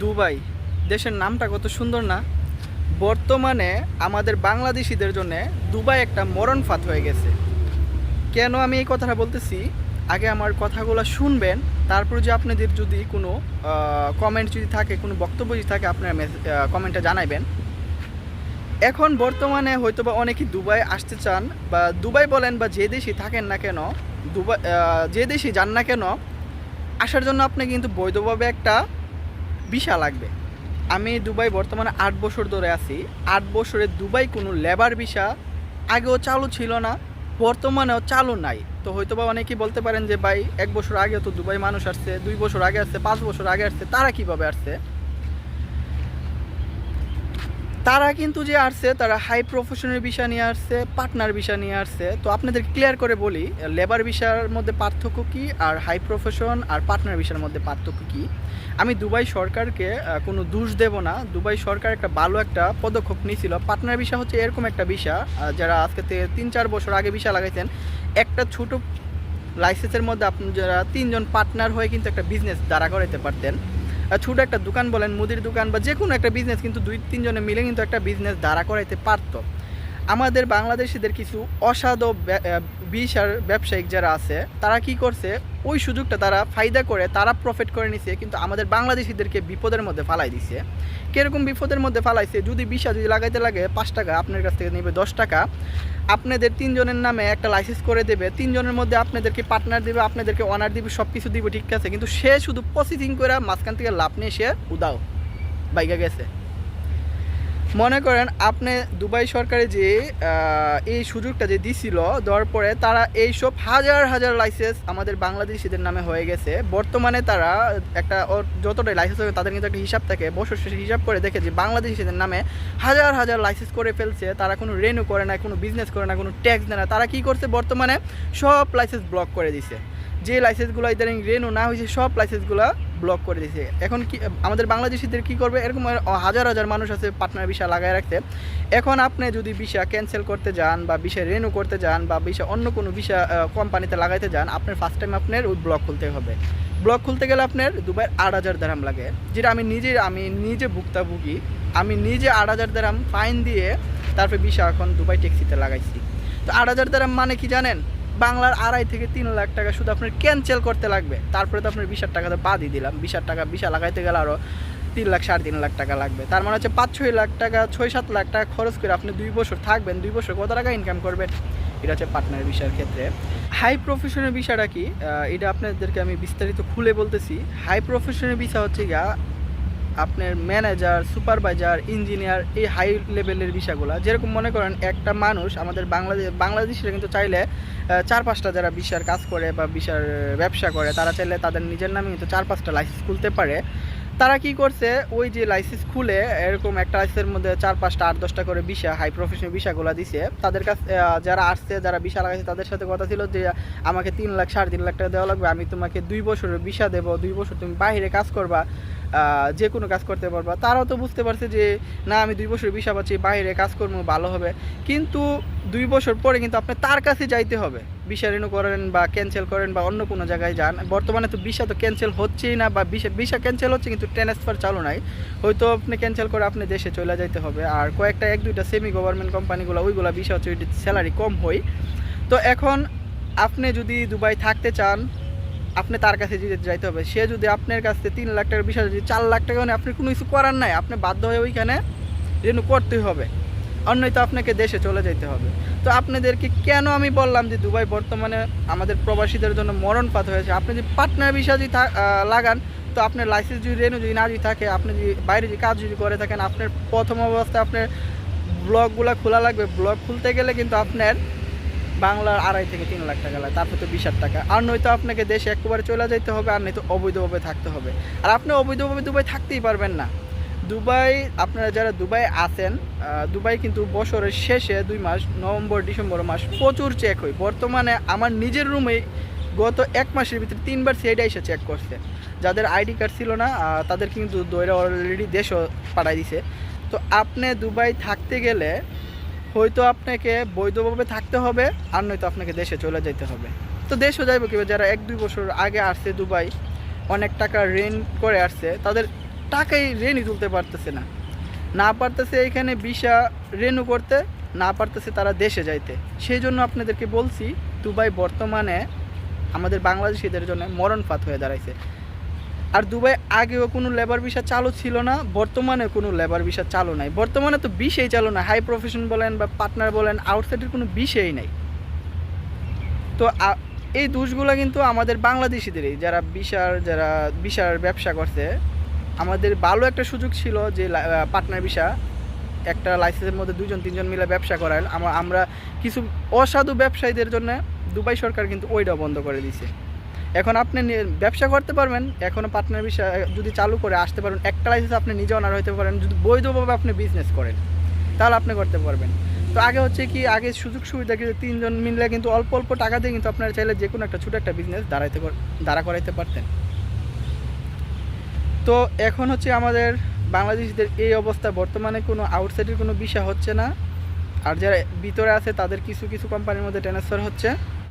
Dubai, দেশের নামটা কত সুন্দর না? বর্তমানে আমাদের বাংলাদেশিদের জন্য দুবাই একটা মরণ ফাঁদ হয়ে গেছে। কেন আমি এই কথাটা বলতেছি? আগে আমার কথাগুলো শুনবেন, তারপর যে আপনাদের যদি কোনো কমেন্ট যদি থাকে, কোনো বক্তব্য যদি থাকে, আপনারা কমেন্টটা জানাইবেন। এখন বর্তমানে হয়তো বা অনেকেই দুবাই আসতে চান, বা দুবাই বলেন বা যে দেশই থাকেন না কেন, দুবাই যে দেশই যান না কেন, আসার জন্য আপনি কিন্তু বৈধভাবে একটা ভিসা লাগবে। আমি দুবাই বর্তমানে আট বছর ধরে আছি। আট বছরে দুবাই কোনো লেবার ভিসা আগেও চালু ছিল না, বর্তমানেও চালু নাই। তো হয়তো বা অনেকেই বলতে পারেন যে, ভাই, এক বছর আগে তো দুবাই মানুষ আসছে, দুই বছর আগে আসছে, পাঁচ বছর আগে আসছে, তারা কীভাবে আসছে? তারা কিন্তু যে আসছে, তারা হাই প্রফেশনের বিষয় নিয়ে আসছে পার্টনার বিষয় নিয়ে আসছে। তো আপনাদের ক্লিয়ার করে বলি লেবার বিষয়ের মধ্যে পার্থক্য কী আর হাই প্রফেশন আর পার্টনার বিষয়ের মধ্যে পার্থক্য কী? আমি দুবাই সরকারকে কোনো দোষ দেব না। দুবাই সরকার একটা ভালো একটা পদক্ষেপ নিয়েছিল। পার্টনার বিষয় হচ্ছে এরকম একটা বিষয় যারা আজকে তিন চার বছর আগে বিষয় লাগাইছেন। একটা ছোট লাইসেন্সের মধ্যে আপনি যারা তিনজন পার্টনার হয়ে কিন্তু একটা বিজনেস দাঁড়া করাইতে পারতেন। ছোট একটা দোকান বলেন, মুদির দোকান বা যে কোনো একটা বিজনেস কিন্তু দুই তিনজনে মিলে কিন্তু একটা বিজনেস দাঁড়া করাইতে পারতো। আমাদের বাংলাদেশিদের কিছু অসাধু বিষ আর ব্যবসায়িক যারা আছে, তারা কি করছে? ওই সুযোগটা তারা ফায়দা করে, তারা প্রফিট করে নিছে, কিন্তু আমাদের বাংলাদেশিদেরকে বিপদের মধ্যে ফালাই দিছে। কীরকম বিপদের মধ্যে ফালাইছে? যদি বিষা যদি লাগাইতে লাগে, পাঁচ টাকা, আপনার কাছ থেকে নেবে দশ টাকা। আপনাদের তিনজনের নামে একটা লাইসেন্স করে দেবে, তিনজনের মধ্যে আপনাদেরকে পার্টনার দিবে, আপনাদেরকে অনার দিবে সব কিছু দিবে, ঠিক আছে? কিন্তু সে শুধু প্রসেসিং করে মাঝখান থেকে লাভ নিয়ে সে উদাও বাইকে গেছে। মনে করেন আপনি দুবাই সরকারে যে এই সুযোগটা যে দিছিল, দেওয়ার পরে তারা এই সব হাজার হাজার লাইসেন্স আমাদের বাংলাদেশিদের নামে হয়ে গেছে। বর্তমানে তারা একটা যতটাই লাইসেন্স হবে তাদের কিন্তু একটা হিসাব থাকে। বছর শেষে হিসাব করে দেখে যে বাংলাদেশিদের নামে হাজার হাজার লাইসেন্স করে ফেলছে। তারা কোনো রেনু করে না, কোনো বিজনেস করে না, কোনো ট্যাক্স দেয় না। তারা কি করছে, বর্তমানে সব লাইসেন্স ব্লক করে দিছে। যে লাইসেন্সগুলো ইদানিং রেনু না হয়েছে, সব লাইসেন্সগুলো ব্লক করে দিয়েছে এখন কি, আমাদের বাংলাদেশিদের কি করবে? এরকম হাজার হাজার মানুষ আছে পার্টনার ভিসা লাগায় রাখতে। এখন আপনি যদি ভিসা ক্যান্সেল করতে যান বা ভিসা রেনু করতে যান বা ভিসা অন্য কোনো ভিসা কোম্পানিতে লাগাইতে যান, আপনার ফার্স্ট টাইম আপনার ওই ব্লক খুলতে হবে। ব্লক খুলতে গেলে আপনার দুবাই আট হাজার দারাম লাগে। যেটা আমি নিজে আমি নিজে ভুক্তাভোগী, আমি নিজে আট হাজার দারাম ফাইন দিয়ে তারপরে ভিসা এখন দুবাই ট্যাক্সিতে লাগাইছি। তো আট হাজার দারাম মানে কি জানেন? বাংলার আড়াই থেকে তিন লাখ টাকা শুধু আপনার ক্যান্সেল করতে লাগবে। তারপরে তো আপনার বিশ টাকা তো বাদই দিলাম। বিশ টাকা বিশা লাগাইতে গেলে আরও তিন লাখ, সাড়ে তিন লাখ টাকা লাগবে। তার মানে হচ্ছে পাঁচ, ছয় লাখ টাকা, ছয়, সাত লাখ টাকা খরচ করে আপনি দুই বছর থাকবেন। দুই বছর কত টাকা ইনকাম করবেন? এটা হচ্ছে পার্টনার বিষয়ের ক্ষেত্রে। হাই প্রফেশনের বিষয়টা কি? এটা আপনাদেরকে আমি বিস্তারিত খুলে বলতেছি। হাই প্রফেশনের বিষয় হচ্ছে গিয়া আপনার ম্যানেজার সুপারভাইজার ইঞ্জিনিয়ার এই হাই লেভেলের বিষয়গুলো। যেরকম মনে করেন, একটা মানুষ আমাদের বাংলাদেশ বাংলাদেশিরা কিন্তু চাইলে চার পাঁচটা যারা বিশার কাজ করে বা বিশার ব্যবসা করে, তারা চাইলে তাদের নিজের নামে কিন্তু চার পাঁচটা লাইসেন্স খুলতে পারে। তারা কি করছে? ওই যে লাইসেন্স খুলে এরকম একটা লাইসেন্সের মধ্যে চার পাঁচটা, আট দশটা করে বিষা হাই প্রফেশনাল বিষাগুলো দিছে। তাদের কাছে যারা আসছে, যারা বিষা লাগাইছে, তাদের সাথে কথা ছিল যে, আমাকে তিন লাখ, সাড়ে তিন লাখ টাকা দেওয়া লাগবে, আমি তোমাকে দুই বছরের বিষা দেবো, দুই বছর তুমি বাইরে কাজ করবা। যে কোনো কাজ করতে পারবা। তারাও তো বুঝতে পারছে যে, না, আমি দুই বছর বিষা পাচ্ছি, বাইরে কাজ করব, ভালো হবে। কিন্তু দুই বছর পরে কিন্তু আপনি তার কাছে যাইতে হবে। বিষা রেনু করেন বা ক্যান্সেল করেন বা অন্য কোনো জায়গায় যান। বর্তমানে তো বিষা তো ক্যান্সেল হচ্ছেই না বা বিষা বিষা ক্যান্সেল হচ্ছে কিন্তু ট্রান্সফার চালু নাই। হয়তো আপনি ক্যান্সেল করে আপনি দেশে চলে যাইতে হবে। আর কয়েকটা, এক দুইটা সেমি গভর্নমেন্ট কোম্পানিগুলো ওইগুলো বিষা হচ্ছে স্যালারি কম হয়। তো এখন আপনি যদি দুবাই থাকতে চান আপনি তার কাছে যদি যাইতে হবে, সে যদি আপনার কাছ তিন লাখ টাকার বিষয় যদি চার লাখ টাকা মানে আপনি কোনো কিছু করার নাই, আপনি বাধ্য হয়ে ওইখানে রেনু করতেই হবে। অন্যই তো আপনাকে দেশে চলে যেতে হবে। তো আপনাদেরকে কেন আমি বললাম যে দুবাই বর্তমানে আমাদের প্রবাসীদের জন্য মরণপাত হয়েছে? আপনি যদি পার্টনার বিষয় যদি লাগান, তো আপনার লাইসেন্স যদি রেনু যদি না যদি থাকে, আপনি যদি বাইরে যদি কাজ যদি করে থাকেন, আপনার প্রথম অবস্থায় আপনার ব্লগগুলো খোলা লাগবে। ব্লগ খুলতে গেলে কিন্তু আপনার বাংলার আড়াই থেকে তিন লাখ টাকা লাগে, তারপর তো বিশ টাকা। আর নয়তো আপনাকে দেশে একেবারে চলে যেতে হবে, আর নয়তো অবৈধভাবে থাকতে হবে। আর আপনি অবৈধভাবে দুবাই থাকতেই পারবেন না। দুবাই, আপনারা যারা দুবাই আছেন দুবাই কিন্তু বছরের শেষে দুই মাস, নভেম্বর, ডিসেম্বর মাস প্রচুর চেক হয়। বর্তমানে আমার নিজের রুমে গত এক মাসের ভিতরে তিনবার সিআইডি এসে চেক করছে। যাদের আইডি কার্ড ছিল না তাদের কিন্তু দইরা অলরেডি দেশও পাঠাই দিছে। তো আপনি দুবাই থাকতে গেলে হয়তো আপনাকে বৈধভাবে থাকতে হবে, আর নয়তো আপনাকে দেশে চলে যেতে হবে। তো দেশও যাইব কি যারা এক দুই বছর আগে আসছে দুবাই, অনেক টাকা রেন্ট করে আসছে, তাদের টাকাই রেনই তুলতে পারতেছে না। না পারতেছে এখানে ভিসা রেনু করতে, না পারতেছে তারা দেশে যাইতে। সেই জন্য আপনাদেরকে বলছি, দুবাই বর্তমানে আমাদের বাংলাদেশিদের জন্য মরণপাত হয়ে দাঁড়াইছে। আর দুবাই আগেও কোনো লেবার ভিসা চালু ছিল না বর্তমানে কোনো লেবার ভিসা চালু নাই। বর্তমানে তো বিষয় চালু না। হাই প্রফেশন বলেন বা পার্টনার বলেন আউটসাইডের কোনো বিষয়ই নাই। তো এই দোষগুলো কিন্তু আমাদের বাংলাদেশিদেরই, যারা বিশার যারা বিশার ব্যবসা করছে, আমাদের ভালো একটা সুযোগ ছিল যে পার্টনার ভিসা একটা লাইসেন্সের মধ্যে দুজন তিনজন মিলে ব্যবসা করায় আমরা আমরা কিছু অসাধু ব্যবসায়ীদের জন্য দুবাই সরকার কিন্তু ওইটাও বন্ধ করে দিছে। এখন আপনি ব্যবসা করতে পারবেন এখনও পার্টনার ভিসা যদি চালু করে আসতে পারবেন একটা লাইসেন্স আপনি নিজে অনার হতে পারেন, যদি বৈধভাবে আপনি বিজনেস করেন, তাহলে আপনি করতে পারবেন। তো আগে হচ্ছে কি, আগে সুযোগ সুবিধা কিন্তু তিনজন মিললে কিন্তু অল্প অল্প টাকা দিয়ে কিন্তু আপনারা চাইলে যে কোনো একটা ছোটো একটা বিজনেস দাঁড়াইতে দাঁড়া করাইতে পারতেন। তো এখন হচ্ছে আমাদের বাংলাদেশিদের এই অবস্থা, বর্তমানে কোনো আউটসাইডের কোনো বিষয় হচ্ছে না। আর যারা ভিতরে আছে, তাদের কিছু কিছু কোম্পানির মধ্যে ট্রান্সফার হচ্ছে।